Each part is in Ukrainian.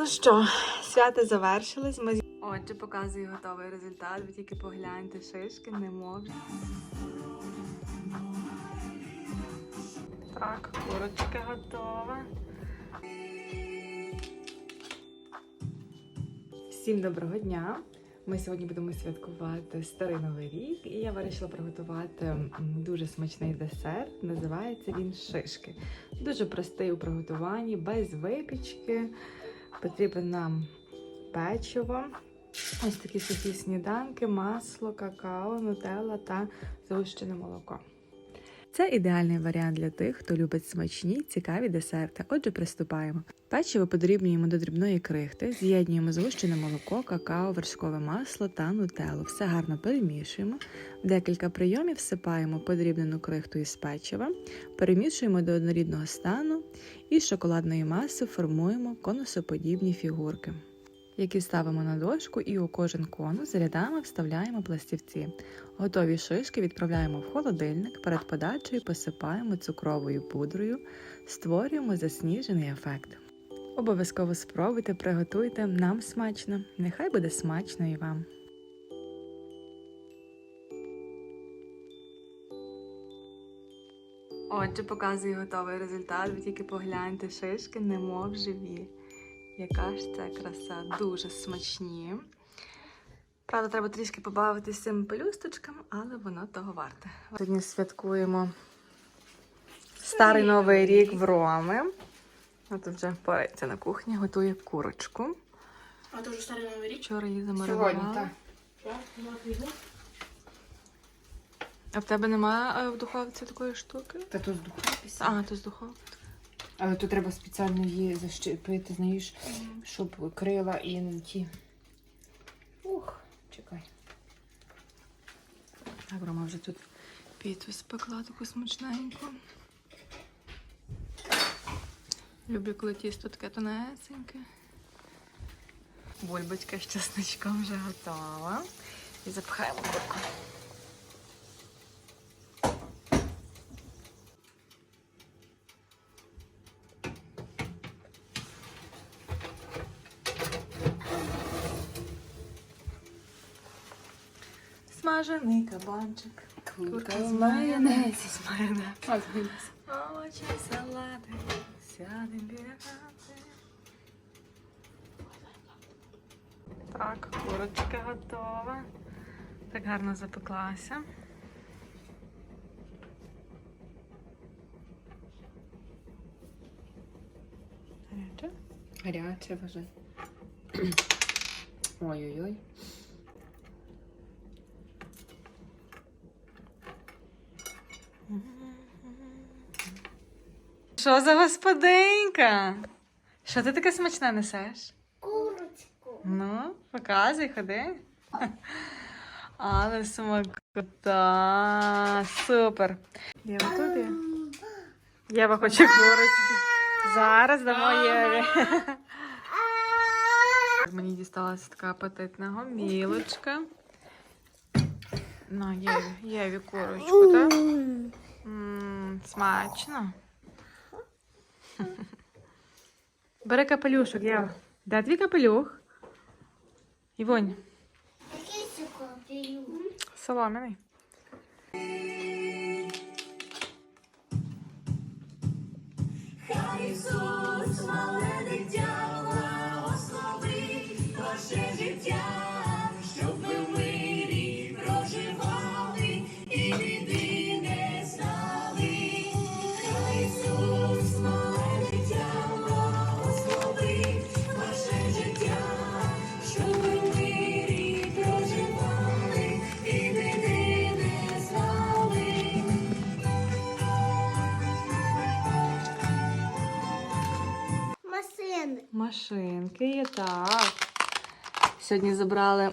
Ну що, свято завершилось. Ми... Отже, показую готовий результат. Ви тільки погляньте шишки, не можна. Так, курочка готова. Всім доброго дня! Ми сьогодні будемо святкувати старий новий рік, і я вирішила приготувати дуже смачний десерт. Називається він шишки. Дуже простий у приготуванні, без випічки. Потрібно нам печиво, ось такі сухі сніданки, масло, какао, нутелла та згущене молоко. Це ідеальний варіант для тих, хто любить смачні, цікаві десерти. Отже, приступаємо. Печиво подрібнюємо до дрібної крихти, з'єднуємо згущене молоко, какао, вершкове масло та нутеллу. Все гарно перемішуємо. В декілька прийомів всипаємо подрібнену крихту із печива, перемішуємо до однорідного стану і з шоколадної маси формуємо конусоподібні фігурки, які ставимо на дошку і у кожен конус рядами вставляємо пластівці. Готові шишки відправляємо в холодильник, перед подачею посипаємо цукровою пудрою, створюємо засніжений ефект. Обов'язково спробуйте, приготуйте нам смачно. Нехай буде смачно і вам. Отже, показую готовий результат. Ви тільки погляньте шишки, немов живі. Яка ж це краса, дуже смачні. Правда, треба трішки побавитися цими пелюсточками, але воно того варте. Сьогодні святкуємо старий новий рік в Роми. От вже порається на кухні, готує курочку. А то вже старий новий рік? Вчора її замаринувала. Так. А в тебе немає е, в духовці такої штуки? Та то з духовки. А, то з духовки. Але то треба спеціально її защепити, знаєш, щоб крила і не ті. Ух, чекай. Так, Рома вже тут піцу спекла таку смачненьку. Люблю, коли тісто таке тонесеньке. Бульбочка з чесничком вже готова. І запихаємо курку. Смажений кабанчик. Курка з майонезі, з майонезі. Овочі, салати, сядем біля хати. Так, курочка готова. Так гарно запеклася. Гаряче? Гаряче вже. Ой-ой-ой. Що за господинька? Що ти таке смачне несеш? Курочку. Ну, показуй, ходи. Але смакота. Супер. Єва тут є? Єва хоче курочки. Зараз дамо Єві. Мені дісталася така апетитна гомілочка. На, Єві, Єві курочку, так? М, Смачно. Бери капелюшок, я. Де твій капелюх? Івонь, Який це соломяний. Ісус, мале так. Сьогодні забрали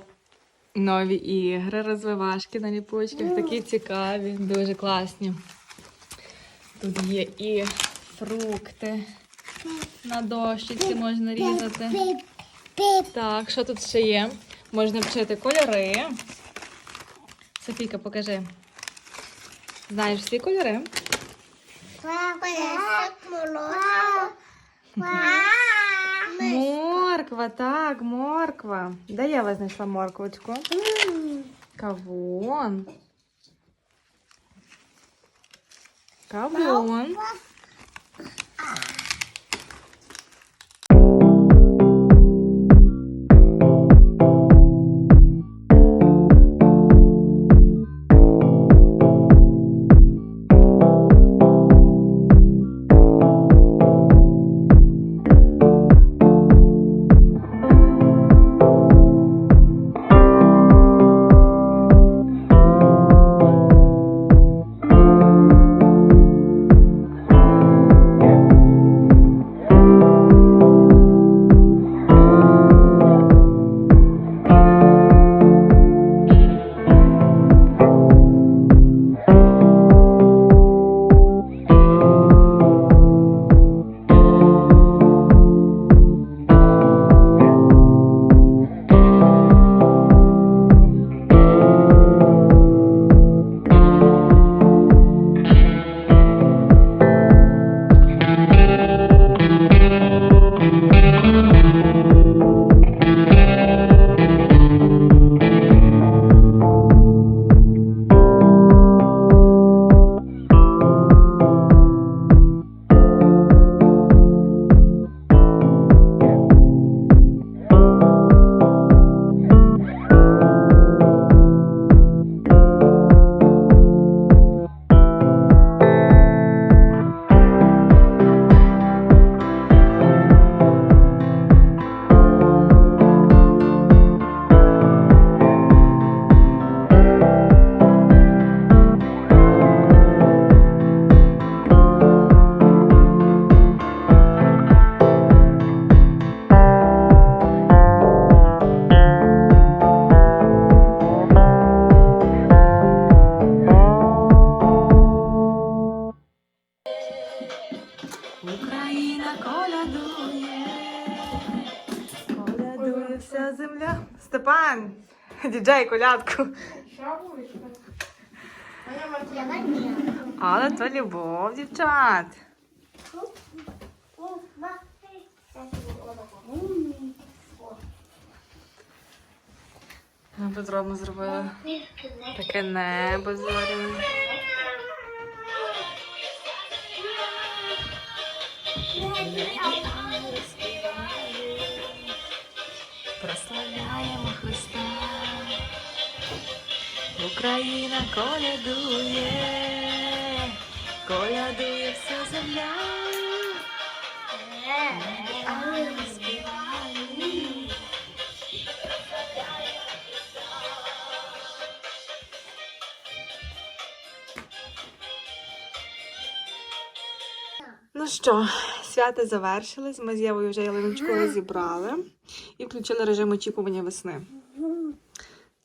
нові ігри, розвивашки на ліпучках. Такі цікаві, дуже класні. Тут є і фрукти. На дощечці можна різати. Так, що тут ще є? Можна вчити кольори. Софійка, покажи. Знаєш всі кольори? Морква, так, морква. Де я вас знайшла морквочку? Кавун. Кавун. Діджей колядку. Але то любов, дівчат. Ми зробили таке небо зоряне. Україна колядує, колядує вся земля. Ангели. Ну що, свято завершилось. Ми з Євою вже ялиночку розібрали і включили режим очікування весни.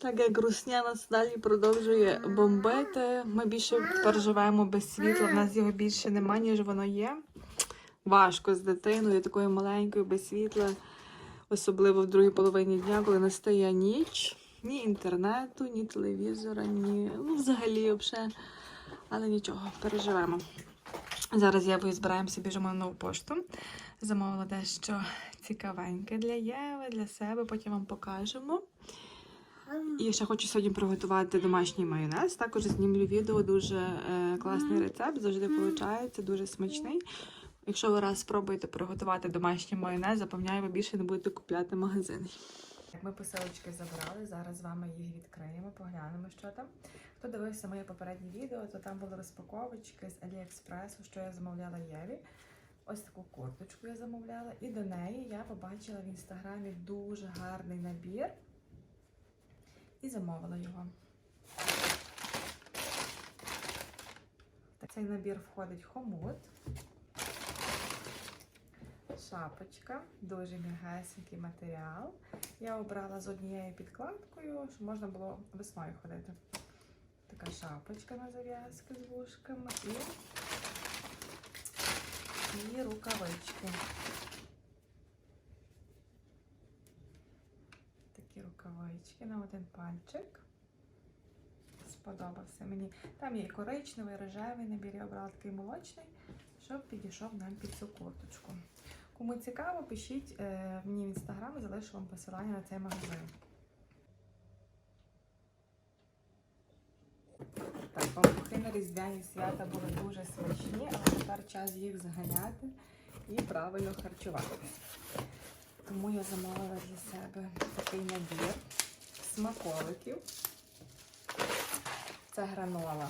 Так як русня нас далі продовжує бомбити. Ми більше тепер живемо без світла. В нас його більше немає, ніж воно є. Важко з дитиною, такою маленькою, без світла, особливо в другій половині дня, коли настає ніч. Ні інтернету, ні телевізора, ні. Ну, взагалі, взагалі. Але нічого, переживемо. Зараз я збираємося, біжимо на нову пошту. Замовила дещо цікавеньке для Єви, для себе, потім вам покажемо. І ще хочу сьогодні приготувати домашній майонез. Також знімлю відео, дуже е, класний рецепт, завжди виходить, дуже смачний. Якщо ви раз спробуєте приготувати домашній майонез, запевняю, ви більше не будете купляти в магазині. Ми посилочки забрали, зараз з вами їх відкриємо, поглянемо, що там. Хто дивився моє попереднє відео, то там були розпаковочки з Аліекспресу, що я замовляла Єві. Ось таку курточку я замовляла. І до неї я побачила в інстаграмі дуже гарний набір і замовила його. В Цей набір входить хомут, шапочка, дуже м'ягесенький матеріал. Я обрала з однією підкладкою, щоб можна було весною ходити. Така шапочка на зав'язки з вушками і, і рукавички. Такі рукавички на один пальчик. Сподобався мені. Там є і коричневий, рожевий набір, я обрала такий молочний, щоб підійшов нам під цю курточку. Кому цікаво, пишіть е, мені в інстаграм, залишу вам посилання на цей магазин. Так, пампухи на різдвяні свята були дуже смачні, але тепер час їх заганяти і правильно харчуватися. Тому я замовила для себе такий набір смаколиків. Це гранола.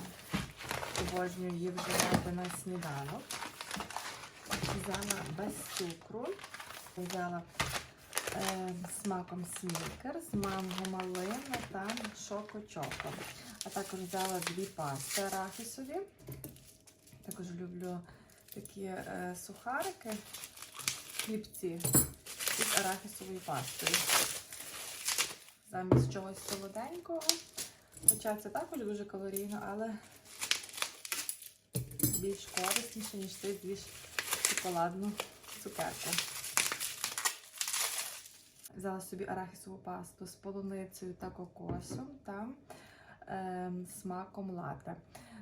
Обожнюю її вживати на сніданок. Взяла без цукру. Взяла е, смаком снікерс, манго малина та шоко-чоко. А також взяла дві пасти арахісові. Також люблю такі е, сухарики, хлібці із арахісовою пастою. Замість чогось солоденького. Хоча це також дуже калорійно, але більш корисніше, ніж ти з'їш шоколадну цукерку. Взяла собі арахісову пасту з полуницею та кокосом та ем, смаком лате.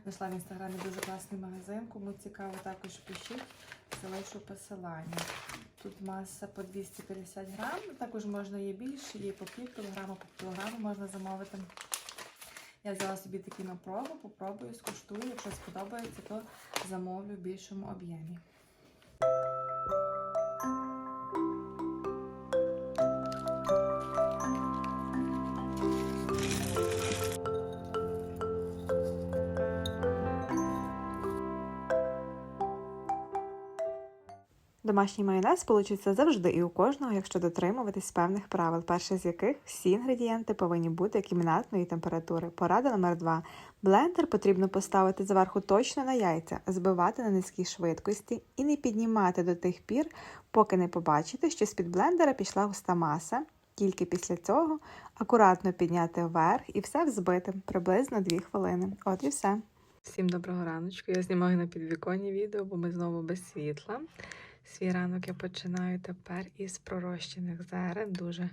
Знайшла в інстаграмі дуже класний магазин. Кому цікаво, також пишіть, залишу посилання. Тут маса по 250 грам, також можна є більше, є по пів кілограму, по кілограму можна замовити. Я взяла собі такі на пробу, попробую, скуштую. Якщо сподобається, то замовлю в більшому об'ємі. Домашній майонез получиться завжди і у кожного, якщо дотримуватись певних правил, перше з яких всі інгредієнти повинні бути кімнатної температури. Порада номер два. Блендер потрібно поставити зверху точно на яйця, збивати на низькій швидкості і не піднімати до тих пір, поки не побачите, що з-під блендера пішла густа маса. Тільки після цього акуратно підняти вверх і все взбити приблизно 2 хвилини. От і все. Всім доброго раночку. Я знімаю на підвіконні відео, бо ми знову без світла. Свій ранок я починаю тепер із пророщених зерен. Дуже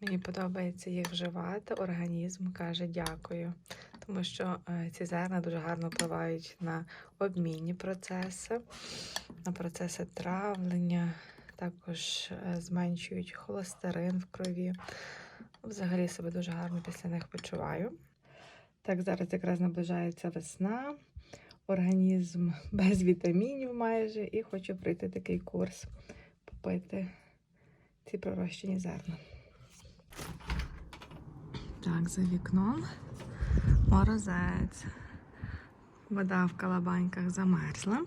мені подобається їх вживати. Організм каже дякую, тому що е, ці зерна дуже гарно впливають на обмінні процеси, на процеси травлення, також е, зменшують холестерин в крові. Взагалі себе дуже гарно після них почуваю. Так, зараз якраз наближається весна організм без вітамінів майже, і хочу пройти такий курс, попити ці пророщені зерна. Так, за вікном морозець. Вода в калабаньках замерзла.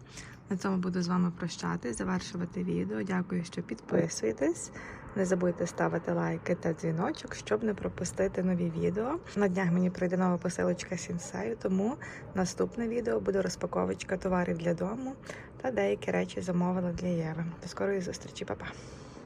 На цьому буду з вами прощатись, завершувати відео. Дякую, що підписуєтесь. Не забудьте ставити лайки та дзвіночок, щоб не пропустити нові відео. На днях мені прийде нова посилочка Сінсею, тому наступне відео буде розпаковочка товарів для дому та деякі речі замовила для Єви. До скорої зустрічі, Па-па!